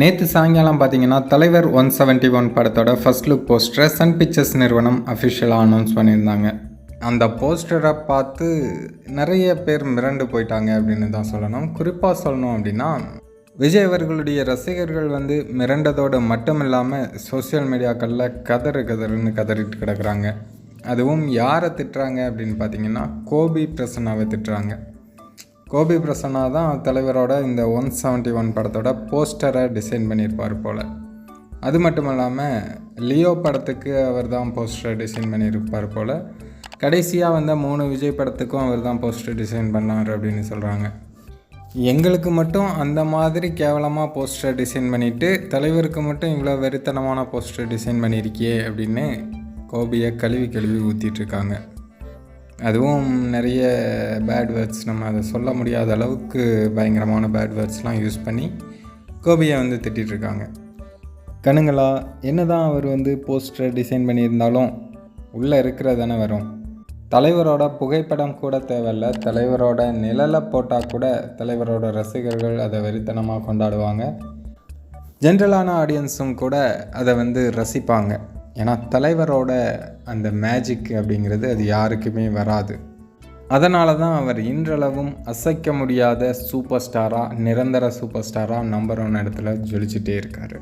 நேற்று சாயங்காலம் பார்த்தீங்கன்னா தலைவர் ஒன் செவன்ட்டி ஒன் படத்தோட ஃபர்ஸ்ட் லுக் போஸ்டரை சன் பிக்சர்ஸ் நிறுவனம் அஃபிஷியலாக அனௌன்ஸ் பண்ணியிருந்தாங்க. அந்த போஸ்டரை பார்த்து நிறைய பேர் மிரண்டு போயிட்டாங்க அப்படின்னு தான் சொல்லணும். குறிப்பாக சொல்லணும் அப்படின்னா விஜய் அவர்களுடைய ரசிகர்கள் வந்து மிரண்டதோடு மட்டும் இல்லாமல் சோஷியல் மீடியாக்களில் கதறு கதறுன்னு கதறிட்டு கிடக்குறாங்க. அதுவும் யாரை திட்டுறாங்க அப்படின்னு பார்த்தீங்கன்னா கோபி பிரசன்னாவை திட்டுறாங்க. கோபி பிரசன்னா தான் தலைவரோட இந்த ஒன் செவன்ட்டி ஒன் படத்தோட போஸ்டரை டிசைன் பண்ணியிருப்பார் போல். அது மட்டும் இல்லாமல் லியோ படத்துக்கு அவர் தான் போஸ்டர் டிசைன் பண்ணியிருப்பார் போல். கடைசியாக வந்த மூணு விஜய் படத்துக்கும் அவர் தான் போஸ்டர் டிசைன் பண்ணார் அப்படின்னு சொல்கிறாங்க எங்களுக்கு மட்டும் அந்த மாதிரி கேவலமாக போஸ்டர் டிசைன் பண்ணிவிட்டு தலைவருக்கு மட்டும் இவ்வளோ வெறித்தனமான போஸ்டர் டிசைன் பண்ணியிருக்கியே அப்படின்னு கோபியை கழுவி கழுவி ஊற்றிட்டுருக்காங்க அதுவும் நிறைய பேட் வேர்ட்ஸ் நம்ம அதை சொல்ல முடியாத அளவுக்கு பயங்கரமான பேட் வேர்ட்ஸ்லாம் யூஸ் பண்ணி கோபியை வந்து திட்டிருக்காங்க கணுங்களா என்ன தான் அவர் வந்து போஸ்டர் டிசைன் பண்ணியிருந்தாலும் உள்ளே இருக்கிறது தானே வரும். தலைவரோட புகைப்படம் கூட தேவையில்ல. தலைவரோட நிழலை போட்டால் கூட தலைவரோட ரசிகர்கள் அதை வெறித்தனமாக கொண்டாடுவாங்க. ஜென்ரலான ஆடியன்ஸும் கூட அதை வந்து ரசிப்பாங்க. ஏன்னா தலைவரோட அந்த மேஜிக் அப்படிங்கிறது அது யாருக்குமே வராது. அதனால தான் அவர் இன்றளவும் அசைக்க முடியாத சூப்பர் ஸ்டாராக நிரந்தர சூப்பர் ஸ்டாராக நம்பர் ஒன் இடத்துல ஜொலிச்சுட்டே இருக்கார்.